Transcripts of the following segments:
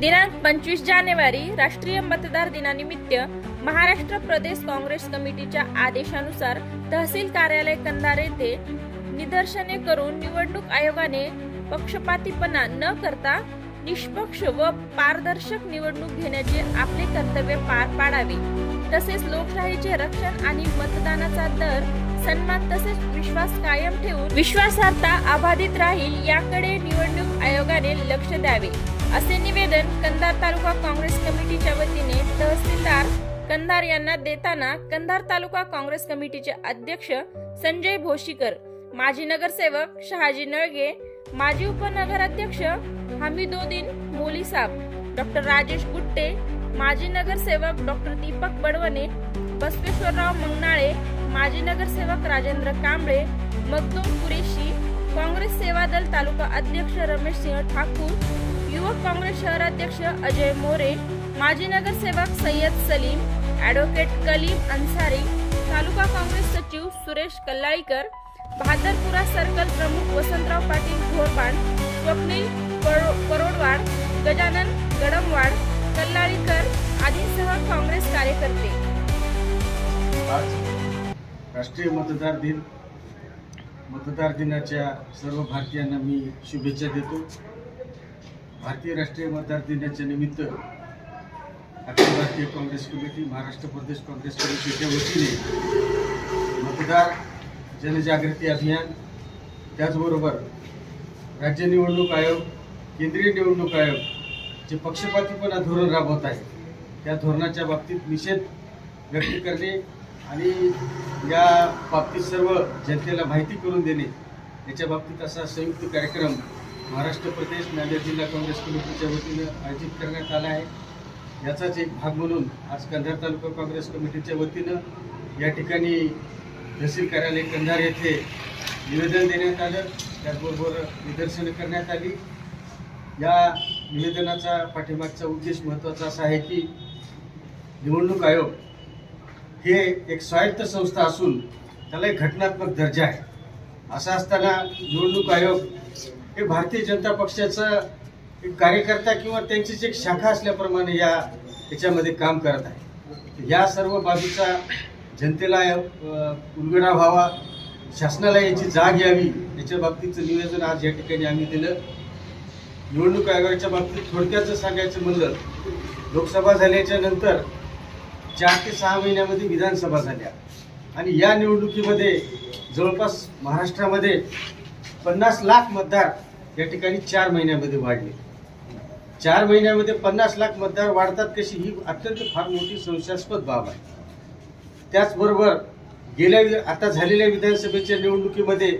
दिनांक पंचवीस जानेवारी राष्ट्रीय मतदार दिनानिमित्त महाराष्ट्र प्रदेश काँग्रेस कमिटीच्या आदेशानुसार तहसील कार्यालय कंधार येथे निदर्शने करून निवडणूक आयोगाने पक्षपातीपणा न करता निष्पक्ष व पारदर्शक निवडणूक घेण्याचे आपले कर्तव्य पार पाडावे. तसेच लोकशाहीचे रक्षण आणि मतदानाचा दर सन्मान तसेच विश्वास कायम ठेवून विश्वासार्हता अबाधित राहील याकडे निवडणूक आयोगाने लक्ष द्यावे. असे निवेदन कंधार तालुका काँग्रेस कमिटीच्या वतीने तहसीलदार कंधार यांना देताना कंधार तालुका काँग्रेस कमिटीचे अध्यक्ष संजय भोशीकर माजी नगरसेवक शहाजी नळगे माजी उपनगराध्यक्ष हमीदोदीन मोलीसाब डॉक्टर राजेश गुट्टे माजी नगरसेवक डॉक्टर दीपक बडवणे बसवेश्वरराव मंगनाळे माजी नगरसेवक राजेंद्र कांबळे मगदूम कुरेशी काँग्रेस सेवा दल तालुका अध्यक्ष रमेश सिंह ठाकूर युवक काँग्रेस शहराध्यक्ष अजय मोरे माजी नगरसेवक सय्यद सलीम ॲडव्होकेट कलीम अन्सारी तालुका काँग्रेस सचिव सुरेश कल्लाळीकर बहादरपुरा सर्कल प्रमुख वसंतराव पाटील घोरपाड स्वप्नील परो- परोडवाड गजानन गडमवाड कल्लाळीकर आदींसह काँग्रेस कार्यकर्ते. आज राष्ट्रीय मतदार दिन. मतदार दिनाच्या सर्व भारतीयांना मी शुभेच्छा देतो. भारतीय राष्ट्रीय मतदार दिनाच्या निमित्त अखिल भारतीय काँग्रेस कमिटी महाराष्ट्र प्रदेश काँग्रेस कमिटीच्या वतीने मतदार जनजागृती अभियान त्याचबरोबर राज्य निवडणूक आयोग केंद्रीय निवडणूक आयोग जे पक्षपातीपणा धोरण राबवत आहे त्या धोरणाच्या बाबतीत निषेध व्यक्त करणे आणि या बाबतीत सर्व जनतेला माहिती करून देणे याच्या बाबतीत असा संयुक्त कार्यक्रम महाराष्ट्र प्रदेश नांदेड जिल्हा काँग्रेस कमिटीच्या वतीनं आयोजित करण्यात आला आहे. याचाच एक भाग म्हणून आज कंधार तालुका काँग्रेस कमिटीच्या वतीनं या ठिकाणी तहसील कार्यालय कंधार येथे निवेदन देण्यात आलं. त्याचबरोबर निदर्शनं करण्यात आली. या निवेदनाचा पाठीमागचा उद्देश महत्त्वाचा असा आहे की निवडणूक आयोग हे एक स्वायत्त संस्था असून त्याला एक घटनात्मक दर्जा आहे. असं असताना निवडणूक आयोग हे भारतीय जनता पक्षाचा एक कार्यकर्ता किंवा त्यांचीच एक शाखा असल्याप्रमाणे या याच्यामध्ये काम करत आहे. या सर्व बाजूचा जनतेला उलगडा व्हावा शासनाला याची जाग यावी याच्या बाबतीचं निवेदन आज या ठिकाणी आम्ही दिलं. निवडणूक आयोगाच्या बाबतीत थोडक्यात सांगायचं म्हणलं लोकसभा झाल्याच्यानंतर चार ते सहा महिन्यामध्ये विधानसभा झाल्या. आणि या निवडणुकीमध्ये जवळपास महाराष्ट्रामध्ये पन्नास लाख मतदार या ठिकाणी चार महिन्यामध्ये वाढले. चार महिन्यामध्ये पन्नास लाख मतदार वाढतात कशी ही अत्यंत फार मोठी संशयास्पद बाब आहे. त्याचबरोबर गेल्या आता झालेल्या विधानसभेच्या निवडणुकीमध्ये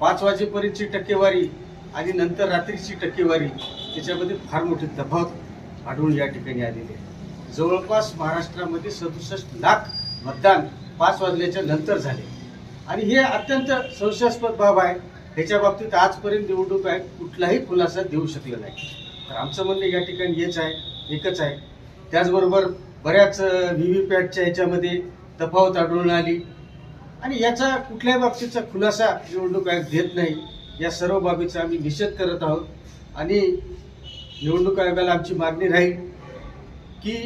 पाच वाजेपर्यंतची टक्केवारी आणि नंतर रात्रीची टक्केवारी त्याच्यामध्ये फार मोठी तफावत आढळून या ठिकाणी आलेली आहे. जवळपास महाराष्ट्रामध्ये सदुसष्ट लाख मतदान पाच वाजल्याच्या नंतर झाले. आणि हे अत्यंत संशयास्पद बाब आहे. ह्याच्या बाबतीत आजपर्यंत निवडणूक आयोग कुठलाही खुलासा देऊ शकलं नाही. तर आमचं म्हणणं या ठिकाणी हेच आहे एकच आहे. त्याचबरोबर बऱ्याच व्ही व्ही पॅटच्या ह्याच्यामध्ये तफावत आढळून आली. आणि याचा कुठल्याही बाबतीचा खुलासा निवडणूक आयोग देत नाही या सर्व बाबीचा आम्ही निषेध करत आहोत. आणि निवडणूक आयोगाला आमची मागणी राहील की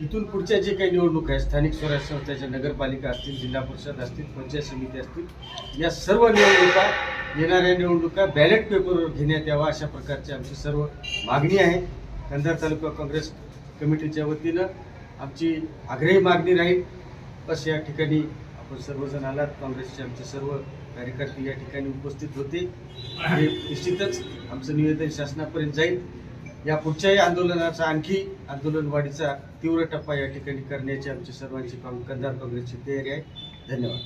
इथून पुढच्या जे काही निवडणूक आहे स्थानिक स्वराज्य संस्थेच्या नगरपालिका असतील जिल्हा परिषद असतील पंचायत समिती असतील या सर्व निवडणुका येणाऱ्या निवडणुका बॅलेट पेपरवर घेण्यात यावा अशा प्रकारची आमची सर्व मागणी आहे. कंधार तालुका काँग्रेस कमिटीच्या वतीनं आमची आग्रही मागणी राहील. बस या ठिकाणी आपण सर्वजण आलात. काँग्रेसचे आमचे सर्व कार्यकर्ते या ठिकाणी उपस्थित होते हे निश्चितच आमचं निवेदन शासनापर्यंत जाईल. या पुढच्याही आंदोलनाचा आणखी आंदोलनवाढीचा तीव्र टप्पा या ठिकाणी करण्याची आमची सर्वांची काँ- कंधार काँग्रेसची तयारी आहे. धन्यवाद.